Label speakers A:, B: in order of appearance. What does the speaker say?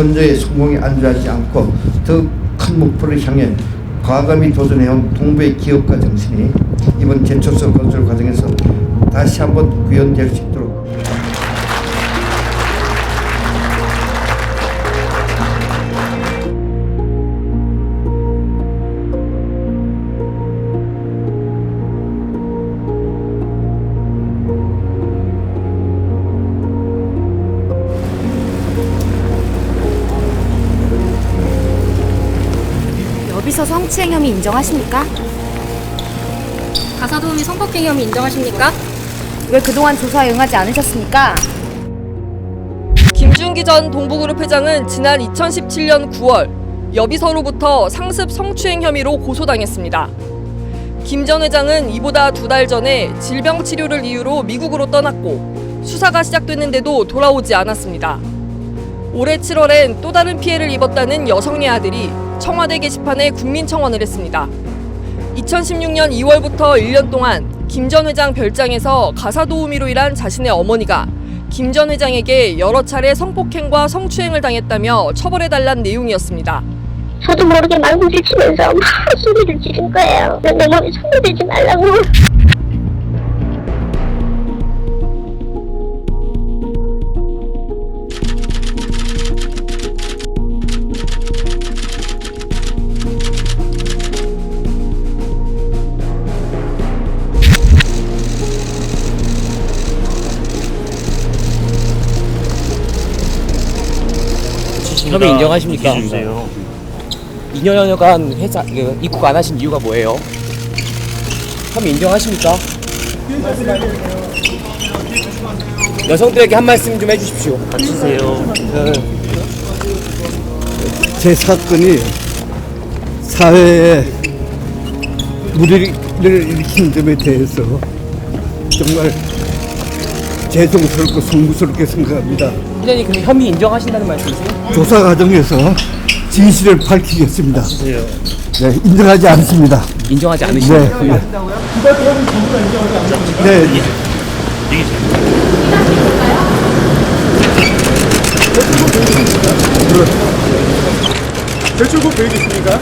A: 현재의 성공에 안주하지 않고 더 큰 목표를 향해 과감히 도전해온 동부의 기업가 정신이 이번 제초소 건설 과정에서 다시 한번 구현될 수
B: 여비서 성추행 혐의 인정하십니까?
C: 가사 도우미 성폭행 혐의 인정하십니까?
B: 왜 그동안 조사에 응하지 않으셨습니까?
D: 김준기 전 동부그룹 회장은 지난 2017년 9월 여비서로부터 상습 성추행 혐의로 고소당했습니다. 김 전 회장은 이보다 두 달 전에 질병 치료를 이유로 미국으로 떠났고 수사가 시작됐는데도 돌아오지 않았습니다. 올해 7월엔 또 다른 피해를 입었다는 여성의 아들이 청와대 게시판에 국민청원을 했습니다. 2016년 2월부터 1년 동안 김 전 회장 별장에서 가사 도우미로 일한 자신의 어머니가 김 전 회장에게 여러 차례 성폭행과 성추행을 당했다며 처벌해달란 내용이었습니다.
E: 저도 모르게 망구질 치면서 막 소리를 지른 거예요. 내 몸에 손을 대지 말라고.
F: 혐의 인정하십니까? 2년여간 회사 이거 입국 안 하신 이유가 뭐예요? 혐의 인정하십니까? 여성들에게 한 말씀 좀 해주십시오.
G: 제 사건이 사회에 무리를 일으킨 점에 대해서 정말 죄송스럽고 송구스럽게 생각합니다.
F: 회장님 그 혐의 인정하신다는 말씀이세요?
G: 조사 과정에서 진실을 밝히겠습니다. 네, 인정하지 않습니다.
F: 인정하지
G: 네,
F: 않으시나요?
G: 네. 네.
H: 대출국 계획 있습니까?